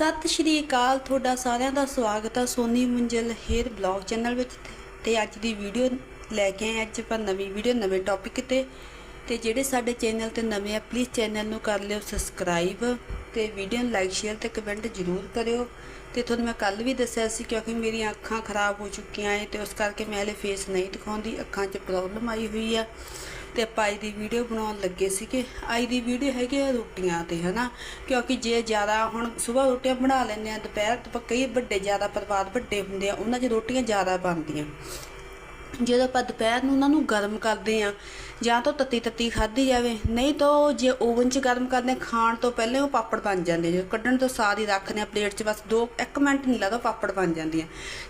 ਸਤਿ ਸ਼੍ਰੀ ਅਕਾਲ, ਤੁਹਾਡਾ ਸਾਰਿਆਂ ਦਾ ਸਵਾਗਤ ਹੈ Soni Munjal hair blog channel ਵਿੱਚ ਤੇ ਅੱਜ ਦੀ ਵੀਡੀਓ ਲੈ ਕੇ ਆਏ ਅੱਜ ਆਪਾਂ ਨਵੀਂ ਵੀਡੀਓ, ਨਵੇਂ ਟੌਪਿਕ ਤੇ। ਤੇ ਜਿਹੜੇ ਸਾਡੇ ਚੈਨਲ ਤੇ ਨਵੇਂ ਆ ਪਲੀਜ਼ ਚੈਨਲ ਨੂੰ ਕਰ ਲਿਓ ਸਬਸਕ੍ਰਾਈਬ ਤੇ ਵੀਡੀਓ ਨੂੰ ਲਾਈਕ ਸ਼ੇਅਰ ਤੇ ਕਮੈਂਟ ਜ਼ਰੂਰ ਕਰਿਓ। ਤੇ ਤੁਹਾਨੂੰ ਮੈਂ ਕੱਲ ਵੀ ਦੱਸਿਆ ਸੀ ਕਿਉਂਕਿ ਮੇਰੀਆਂ ਅੱਖਾਂ ਖਰਾਬ ਹੋ ਚੁੱਕੀਆਂ ਏ ਤੇ ਉਸ ਕਰਕੇ ਮੈਂ ਹਲੇ ਫੇਸ ਨਹੀਂ ਦਿਖਾਉਂਦੀ, ਅੱਖਾਂ 'ਚ ਪ੍ਰੋਬਲਮ ਆਈ ਹੋਈ ਆ। ਤੇ ਆਪਾਂ ਅੱਜ ਦੀ ਵੀਡੀਓ ਬਣਾਉਣ ਲੱਗੇ ਸੀਗੇ। ਅੱਜ ਦੀ ਵੀਡੀਓ ਹੈਗੀ ਆ ਰੋਟੀਆਂ ਤੇ, ਹਨਾ? ਕਿਉਂਕਿ ਜੇ ਜ਼ਿਆਦਾ ਹੁਣ ਸਵੇਰ ਰੋਟੀਆਂ ਬਣਾ ਲੈਂਦੇ ਆ, ਦੁਪਹਿਰ ਤੋਂ ਕਈ ਵੱਡੇ, ਜ਼ਿਆਦਾ ਪਰਿਵਾਰ ਵੱਡੇ ਹੁੰਦੇ ਆ, ਉਹਨਾਂ 'ਚ ਰੋਟੀਆਂ ਜ਼ਿਆਦਾ ਬਣਦੀਆਂ। ਜਦੋਂ ਆਪਾਂ ਦੁਪਹਿਰ ਨੂੰ ਉਹਨਾਂ ਨੂੰ ਗਰਮ ਕਰਦੇ ਆ ਜਾਂ ਤਾਂ ਤੱਤੀ ਤੱਤੀ ਖਾਧੀ ਜਾਵੇ, ਨਹੀਂ ਤਾਂ ਜੇ ਓਵਨ 'ਚ ਗਰਮ ਕਰਦੇ ਖਾਣ ਤੋਂ ਪਹਿਲਾਂ ਉਹ ਪਾਪੜ ਬਣ ਜਾਂਦੇ ਜੇ ਕੱਢਣ ਤੋਂ ਸਾਰ ਹੀ ਰੱਖਦੇ ਆ ਪਲੇਟ 'ਚ, ਬਸ 2 1 ਮਿੰਟ ਨਹੀਂ ਲੱਗਦਾ ਪਾਪੜ ਬਣ ਜਾਂਦੀਆਂ।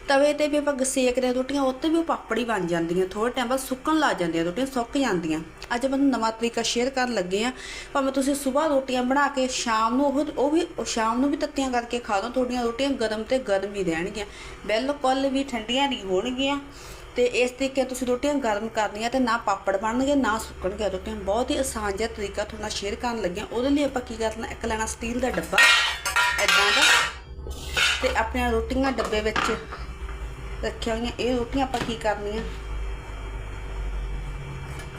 ਤਵੇ ਤੇ ਵੀ ਆਪਾਂ ਸੇਕਦੇ ਆ ਰੋਟੀਆਂ ਉੱਤੇ ਵੀ ਉਹ ਪਾਪੜ ਹੀ ਬਣ ਜਾਂਦੀਆਂ। ਥੋੜੇ ਟਾਈਮ ਬਾਅਦ ਸੁੱਕਣ ਲੱਗ ਜਾਂਦੀਆਂ, ਰੋਟੀਆਂ ਸੁੱਕ ਜਾਂਦੀਆਂ। ਅੱਜ ਆਪਾਂ ਨੂੰ ਨਵਾਂ ਤਰੀਕਾ ਸ਼ੇਅਰ ਕਰਨ ਲੱਗੇ ਆ ਭਾਵੇਂ ਤੁਸੀਂ ਸਵੇਰ ਰੋਟੀਆਂ ਬਣਾ ਕੇ, ਸ਼ਾਮ ਨੂੰ ਉਹ ਉਹ ਵੀ ਸ਼ਾਮ ਨੂੰ ਵੀ ਤੱਤੀਆਂ ਕਰਕੇ ਖਾ ਲਓ, ਤੁਹਾਡੀਆਂ ਰੋਟੀਆਂ ਗਰਮ ਤੇ ਗਰਮ ਹੀ ਰਹਿਣਗੀਆਂ। ਬਿਲਕੁਲ ਵੀ ਠੰਡੀਆਂ ਨਹੀਂ ਹੋਣਗੀਆਂ। ਤੇ ਇਸ ਤਰੀਕੇ ਤੁਸੀਂ ਰੋਟੀਆਂ ਗਰਮ ਕਰਨੀਆਂ ਤੇ ਨਾ ਪਾਪੜ ਬਣਨਗੇ, ਨਾ ਸੁੱਕਣਗੇ। ਰੋਟੀਆਂ ਬਹੁਤ ਹੀ ਆਸਾਨ ਜਿਹਾ ਤਰੀਕਾ ਤੁਹਾਨੂੰ ਸ਼ੇਅਰ ਕਰਨ ਲੱਗਿਆ। ਉਹਦੇ ਲਈ ਆਪਾਂ ਕੀ ਕਰਨਾ ਇੱਕ ਲੈਣਾ ਸਟੀਲ ਦਾ ਡੱਬਾ ਐਦਾਂ ਦਾ। ਤੇ ਆਪਣੀਆਂ ਰੋਟੀਆਂ ਡੱਬੇ ਵਿੱਚ ਰੱਖੀਆਂ ਹੋਈਆਂ। ਇਹ ਰੋਟੀਆਂ ਆਪਾਂ ਕੀ ਕਰਨੀਆਂ?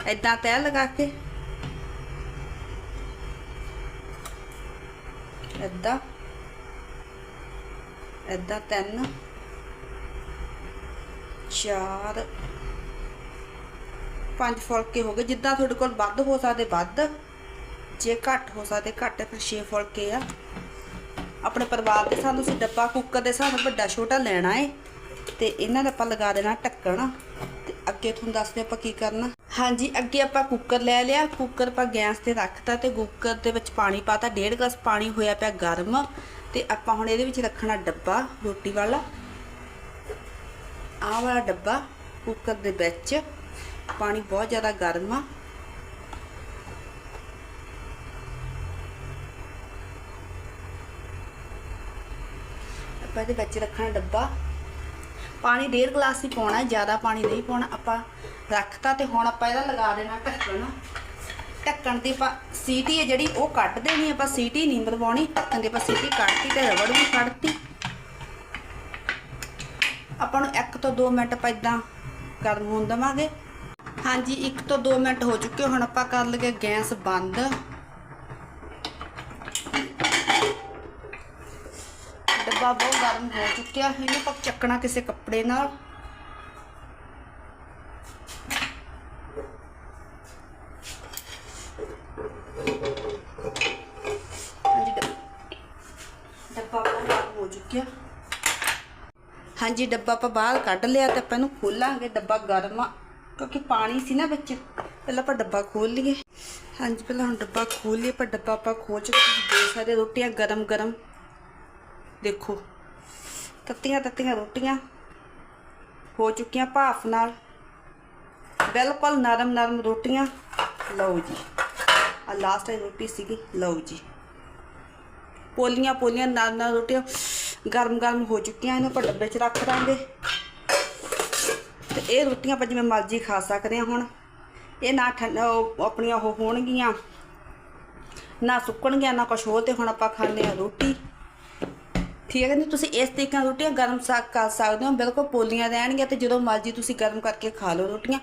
ਐਦਾਂ ਤੈਅ ਲਗਾ ਕੇ। ਐਦਾਂ ਐਦਾਂ ਤਿੰਨ। ਚਾਰ। ਪੰਜ ਫੁਲਕੇ ਹੋ ਗਏ। ਜਿੱਦਾਂ ਤੁਹਾਡੇ ਕੋਲ ਵੱਧ ਹੋ ਸਕਦੇ, ਵੱਧ। ਜੇ ਘੱਟ ਹੋ ਸਕਦੇ, ਘੱਟ ਫਿਰ 6 ਫੁਲਕੇ ਆ। ਆਪਣੇ ਪਰਿਵਾਰ ਦੇ ਸਾਨੂੰ ਤੁਸੀਂ ਡੱਬਾ, ਕੁੱਕਰ ਦੇ ਸਾਨੂੰ ਵੱਡਾ ਛੋਟਾ ਲੈਣਾ ਏ। ਤੇ ਇਹਨਾਂ ਦਾ ਆਪਾਂ ਲਗਾ ਦੇਣਾ ਢੱਕਣ। ਤੇ ਅੱਗੇ ਤੁਹਾਨੂੰ ਦੱਸਦੇ ਆਪਾਂ ਕੀ ਕਰਨਾ। ਹਾਂਜੀ, ਅੱਗੇ ਆਪਾਂ ਕੁੱਕਰ ਲੈ ਲਿਆ। ਕੁੱਕਰ ਆਪਾਂ ਗੈਸ ਤੇ ਰੱਖਤਾ ਤੇ ਕੁੱਕਰ ਦੇ ਵਿੱਚ ਪਾਣੀ ਪਾਤਾ। ਡੇਢ ਗਲਾਸ ਪਾਣੀ ਹੋਇਆ ਪਿਆ ਗਰਮ। ਤੇ ਆਪਾਂ ਹੁਣ ਇਹਦੇ ਵਿੱਚ ਰੱਖਣਾ ਡੱਬਾ, ਰੋਟੀ ਵਾਲਾ। ਆਹ ਵਾਲਾ ਡੱਬਾ ਕੁੱਕਰ ਦੇ ਵਿੱਚ ਪਾਣੀ ਬਹੁਤ ਜ਼ਿਆਦਾ ਗਰਮ ਆ। ਆਪਾਂ ਇਹਦੇ ਵਿੱਚ ਰੱਖਣਾ ਡੱਬਾ। ਪਾਣੀ ਡੇਢ ਗਲਾਸ ਹੀ ਪਾਉਣਾ ਜ਼ਿਆਦਾ ਪਾਣੀ ਨਹੀਂ ਪਾਉਣਾ। ਆਪਾਂ ਰੱਖਤਾ ਤੇ ਹੁਣ ਆਪਾਂ ਇਹਦਾ ਲਗਾ ਦੇਣਾ ਢੱਕਣ। ਢੱਕਣ ਦੀ ਆਪਾਂ ਸੀਟੀ ਹੈ ਜਿਹੜੀ, ਉਹ ਕੱਢ ਦੇਣੀ ਆਪਾਂ ਸੀਟੀ ਨਹੀਂ ਮਰਵਾਉਣੀ। ਢੱਕਣ ਦੀ ਆਪਾਂ ਸੀਟੀ ਕੱਢਤੀ ਤੇ ਰਬੜ ਵੀ ਕੱਢਤੀ। ਆਪਾਂ ਨੂੰ 1 ਤੋਂ 2 ਮਿੰਟ ਆਪਾਂ ਇਦਾਂ ਗਰਮ ਹੋਣ ਦੇਵਾਂਗੇ। ਹਾਂਜੀ 1 ਤੋਂ 2 ਮਿੰਟ ਹੋ ਚੁੱਕੇ, ਹੁਣ ਆਪਾਂ ਕਰ ਲਗੇ ਗੈਸ ਬੰਦ। ਡੱਬਾ ਬਹੁਤ ਗਰਮ ਹੋ ਚੁੱਕਿਆ, ਇਹਨੂੰ ਆਪਾਂ ਚੱਕਣਾ ਕਿਸੇ ਕੱਪੜੇ ਨਾਲ ਹਾਂਜੀ ਡੱਬ- ਡੱਬਾ ਬਹੁਤ ਗਰਮ ਹੋ ਚੁੱਕਿਆ ਹਾਂਜੀ, ਡੱਬਾ ਆਪਾਂ ਬਾਹਰ ਕੱਢ ਲਿਆ ਤੇ ਆਪਾਂ ਇਹਨੂੰ ਖੋਲਾਂਗੇ, ਡੱਬਾ ਗਰਮ ਆ। ਕਿਉਂਕਿ ਪਾਣੀ ਸੀ ਨਾ ਵਿੱਚ, ਪਹਿਲਾਂ ਆਪਾਂ ਡੱਬਾ ਖੋਲ ਲਈਏ। ਹਾਂਜੀ, ਪਹਿਲਾਂ ਹੁਣ ਡੱਬਾ ਖੋਲ ਲਈਏ ਪਰ ਡੱਬਾ ਆਪਾਂ ਖੋਲ ਚੁੱਕੇ ਤੁਸੀਂ ਦੇਖ ਸਕਦੇ ਰੋਟੀਆਂ ਗਰਮ ਗਰਮ ਦੇਖੋ ਤੱਤੀਆਂ ਤੱਤੀਆਂ ਰੋਟੀਆਂ ਹੋ ਚੁੱਕੀਆਂ ਭਾਫ ਨਾਲ। ਬਿਲਕੁਲ ਨਰਮ ਨਰਮ ਰੋਟੀਆਂ। ਲਓ ਜੀ ਆ ਲਾਸਟ ਵਾਲੀ ਰੋਟੀ ਸੀਗੀ, ਲਓ ਜੀ। ਪੋਲੀਆਂ ਪੋਲੀਆਂ ਨਾਲ ਨਾਲ ਰੋਟੀਆਂ ਗਰਮ ਗਰਮ ਹੋ ਚੁੱਕੀਆਂ ਇਹਨੂੰ ਆਪਾਂ ਡੱਬੇ 'ਚ ਰੱਖ ਦਾਂਗੇ। ਤੇ ਇਹ ਰੋਟੀਆਂ ਆਪਾਂ ਜਿਵੇਂ ਮਰਜ਼ੀ ਖਾ ਸਕਦੇ ਹਾਂ ਹੁਣ। ਇਹ ਨਾ ਠੰਡ, ਉਹ ਆਪਣੀਆਂ ਉਹ ਹੋਣਗੀਆਂ, ਨਾ ਸੁੱਕਣਗੀਆਂ, ਨਾ ਕੁਛ ਹੋਰ ਤੇ ਹੁਣ ਆਪਾਂ ਖਾਂਦੇ ਆ ਰੋਟੀ। ਠੀਕ ਹੈ ਕਹਿੰਦੇ ਤੁਸੀਂ ਇਸ ਤਰੀਕੇ ਨਾਲ ਰੋਟੀਆਂ ਗਰਮ ਸਾਕ ਕਰ ਸਕਦੇ ਹੋ, ਬਿਲਕੁਲ ਪੋਲੀਆਂ ਰਹਿਣਗੀਆਂ ਤੇ ਜਦੋਂ ਮਰਜ਼ੀ ਤੁਸੀਂ ਗਰਮ ਕਰਕੇ ਖਾ ਲਓ ਰੋਟੀਆਂ।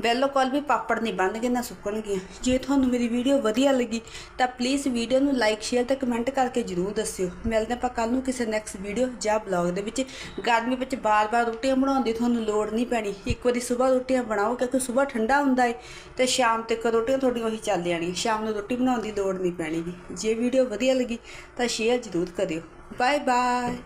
ਬਿਲਕੁਲ ਵੀ ਪਾਪੜ ਨਹੀਂ ਬਣਨਗੇ ਨਾ ਸੁੱਕਣਗੀਆਂ। ਜੇ ਤੁਹਾਨੂੰ ਮੇਰੀ ਵੀਡੀਓ ਵਧੀਆ ਲੱਗੀ, ਤਾਂ ਪਲੀਜ਼ ਵੀਡੀਓ ਨੂੰ ਲਾਈਕ ਸ਼ੇਅਰ ਤੇ ਕਮੈਂਟ ਕਰਕੇ ਜਰੂਰ ਦੱਸਿਓ। ਮਿਲਦੇ ਆਪਾਂ ਕੱਲ ਨੂੰ ਕਿਸੇ ਨੈਕਸਟ ਵੀਡੀਓ ਜਾਂ ਬਲੌਗ ਦੇ ਵਿੱਚ। ਗਰਮੀ ਵਿੱਚ ਬਾਰ-ਬਾਰ ਰੋਟੀਆਂ ਬਣਾਉਣ ਦੀ ਤੁਹਾਨੂੰ ਲੋੜ ਨਹੀਂ ਪੈਣੀ। ਇੱਕ ਵਾਰੀ ਸਵੇਰ ਰੋਟੀਆਂ ਬਣਾਓ, ਕਿਉਂਕਿ ਸਵੇਰ ਠੰਡਾ ਹੁੰਦਾ ਹੈ ਤੇ ਸ਼ਾਮ ਤੱਕ ਰੋਟੀਆਂ ਤੁਹਾਡੀਆਂ ਉਹੀ ਚੱਲ ਜਾਣੀਆਂ। ਸ਼ਾਮ ਨੂੰ ਰੋਟੀ ਬਣਾਉਣ ਦੀ ਲੋੜ ਨਹੀਂ ਪੈਣੀ। ਗੀ ਜੇ ਵੀਡੀਓ ਵਧੀਆ ਲੱਗੀ, ਤਾਂ ਸ਼ੇਅਰ ਜਰੂਰ ਕਰਿਓ। Bye bye.